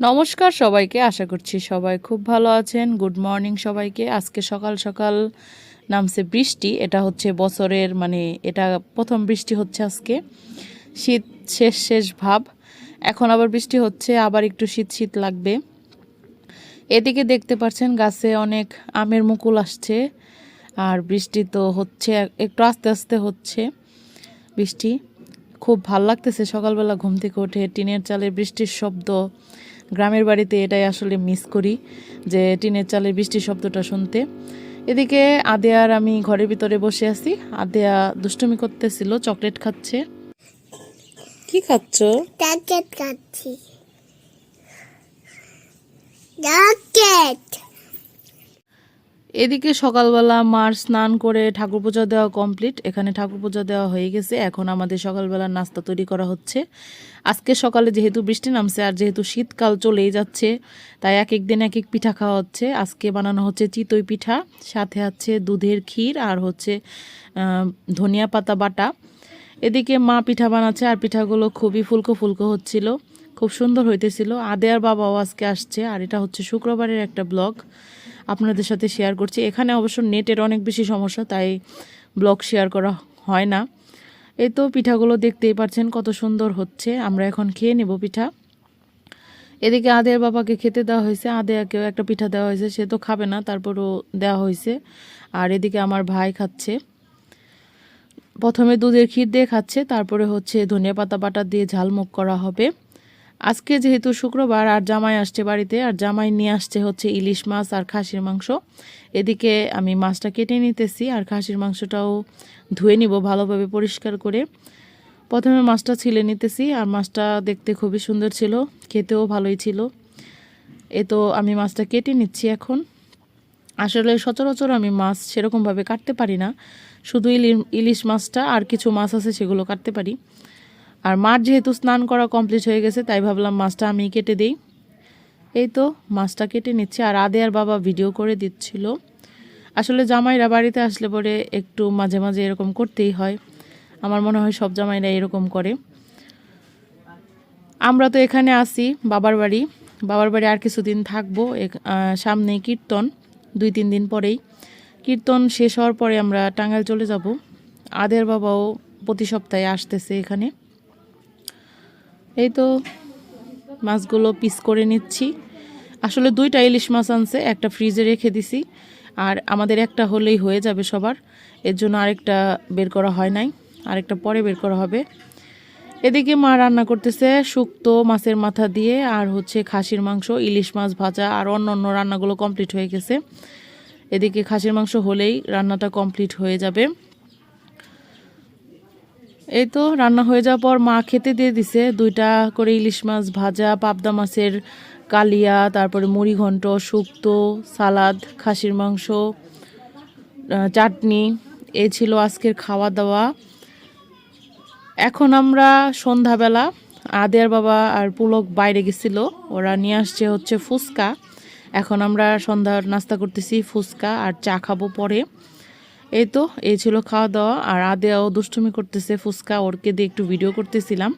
নমস্কার সবাইকে, আশা করছি সবাই খুব ভালো আছেন। গুড মর্নিং সবাইকে। আজকে সকাল সকাল নামছে বৃষ্টি। এটা হচ্ছে বছরের মানে এটা প্রথম বৃষ্টি হচ্ছে আজকে। শীত শেষ শেষ ভাব। এখন আবার বৃষ্টি হচ্ছে, আবার একটু শীত শীত লাগবে। এদিকে দেখতে পাচ্ছেন, গাছে অনেক আমের মুকুল আসছে। আর বৃষ্টি তো হচ্ছে, একটু আস্তে আস্তে হচ্ছে বৃষ্টি। খুব ভালো লাগতেছে সকালবেলা ঘুম থেকে উঠে। টিনের চালের বৃষ্টির শব্দ গ্রামের বাড়িতে এটাই আসলে মিস করি যে টিনের চালের বৃষ্টি শব্দটা শুনতে। এদিকে আদেয়ার আমি ঘরের ভিতরে বসে আছি। আদেয়া দুষ্টুমি করতেছিল চকলেট খাচ্ছে। কি খাচ্ছ? চকলেট খাচ্ছি। জ্যাকেট এদিকে সকালবেলা মার স্নান করে ঠাকুর পূজা দেওয়া কমপ্লিট। এখানে ঠাকুর পূজা দেওয়া হয়ে গেছে। এখন আমাদের সকালবেলা নাস্তা তৈরি করা হচ্ছে। আজকে সকালে যেহেতু বৃষ্টি নামছে আর যেহেতু শীতকাল চলেই যাচ্ছে, তাই এক এক দিন এক এক পিঠা খাওয়া হচ্ছে। আজকে বানানো হচ্ছে চিতই পিঠা, সাথে আছে দুধের ক্ষীর আর হচ্ছে ধনিয়া পাতা বাটা। এদিকে মা পিঠা বানাচ্ছে আর পিঠাগুলো খুবই ফুলকো ফুলকো হচ্ছিল। খুব সুন্দর হইতেছিল। আদেয়ার বাবাও আজকে আসছে। আর এটা হচ্ছে শুক্রবারের একটা ব্লগ। আপনাদের সাথে শেয়ার করছি। এখানে অবশ্য নেটের অনেক বেশি সমস্যা, তাই ব্লগ শেয়ার করা হয় না। এই তো পিঠাগুলো দেখতেই পাচ্ছেন কত সুন্দর হচ্ছে। আমরা এখন খেয়ে নেব পিঠা। এদিকে আদেয়ার বাবাকে খেতে দেওয়া হয়েছে। আদেয়াকেও একটা পিঠা দেওয়া হয়েছে, সে তো খাবে না, তারপরও দেওয়া হয়েছে। আর এদিকে আমার ভাই খাচ্ছে। প্রথমে দুধের ক্ষীর দিয়ে খাচ্ছে, তারপরে হচ্ছে ধনিয়া পাতা বাটা দিয়ে ঝালমুখ করা হবে। আজকে যেহেতু শুক্রবার, আর জামাই আসছে বাড়িতে, আর জামাই নিয়ে আসছে হচ্ছে ইলিশ মাছ আর খাসির মাংস। এদিকে আমি মাছটা কেটে নিতেছি, আর খাসির মাংসটাও ধুয়ে নিব ভালোভাবে পরিষ্কার করে। প্রথমে মাছটা ছিলে নিতেছি, আর মাছটা দেখতে খুবই সুন্দর ছিল, খেতেও ভালোই ছিল। এ তো আমি মাছটা কেটে নিচ্ছি এখন। আসলে সচরাচর আমি মাছ সেরকমভাবে কাটতে পারি না, শুধু ইলি- ইলিশ মাছটা আর কিছু মাছ আছে সেগুলো কাটতে পারি। আর মাছ যেহেতু স্নান করা কমপ্লিট হয়ে গেছে, তাই ভাবলাম মাছটা আমি কেটে দিই। এই তো মাছটা কেটে নিচ্ছে, আর আদে আর বাবা ভিডিও করে দিচ্ছিল। আসলে জামাইরা বাড়িতে আসলে পরে একটু মাঝে মাঝে এরকম করতেই হয়। আমার মনে হয় সব জামাইরা এরকম করে। আমরা তো এখানে আসি বাবার বাড়ি। বাবার বাড়ি আর কিছুদিন থাকব সামনেই কীর্তন, দুই তিন দিন পরেই। কীর্তন শেষ হওয়ার পরে আমরা টাঙ্গাইল চলে যাব। আদের বাবাও প্রতি সপ্তাহে আসতেছে এখানে। এই তো মাছগুলো পিস করে নিচ্ছি। আসলে দুইটা ইলিশ মাছ আনছে, একটা ফ্রিজে রেখে দিছি। আর আমাদের একটা হলেই হয়ে যাবে সবার। এর জন্য আরেকটা বের করা হয় নাই, আরেকটা পরে বের করা হবে। এদিকে মা রান্না করতেছে শুক্তো মাছের মাথা দিয়ে, আর হচ্ছে খাসির মাংস, ইলিশ মাছ ভাজা, আর অন্য অন্য রান্নাগুলো কমপ্লিট হয়ে গেছে। এদিকে খাসির মাংস হলেই রান্নাটা কমপ্লিট হয়ে যাবে। এই তো রান্না হয়ে যাওয়ার পর মা খেতে দিয়ে দিছে দুইটা করে ইলিশ মাছ ভাজা, পাবদা মাছের কালিয়া, তারপরে মুড়ি ঘন্ট, শুক্তো, সালাদ, খাসির মাংস চাটনি। এ ছিল আজকের খাওয়া দাওয়া এখন আমরা সন্ধ্যাবেলা আদের বাবা আর পুলক বাইরে গেছিল, ওরা নিয়ে আসছে হচ্ছে ফুচকা। এখন আমরা সন্ধ্যার নাস্তা করতেছি ফুচকা আর চা খাব পরে। এই তো, এই ছিল খাওয়া দাওয়া আর আদেও দুষ্টুমি করতেছে ফুচকা, ওরকে দিয়ে একটু ভিডিও করতেছিলাম।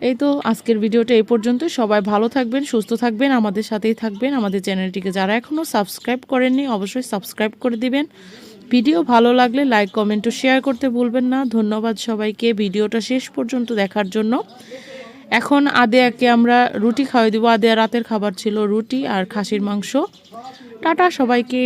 এই তো, আজকের ভিডিওটা এই পর্যন্ত সবাই ভালো থাকবেন, সুস্থ থাকবেন, আমাদের সাথেই থাকবেন। আমাদের চ্যানেলটিকে যারা এখনও সাবস্ক্রাইব করেননি, অবশ্যই সাবস্ক্রাইব করে দিবেন। ভিডিও ভালো লাগলে লাইক কমেন্ট ও শেয়ার করতে ভুলবেন না। ধন্যবাদ সবাইকে ভিডিওটা শেষ পর্যন্ত দেখার জন্য। এখন আদেয়াকে আমরা রুটি খাওয়াই দিব। আদেয়া রাতের খাবার ছিল রুটি আর খাসির মাংস। টাটা সবাইকে।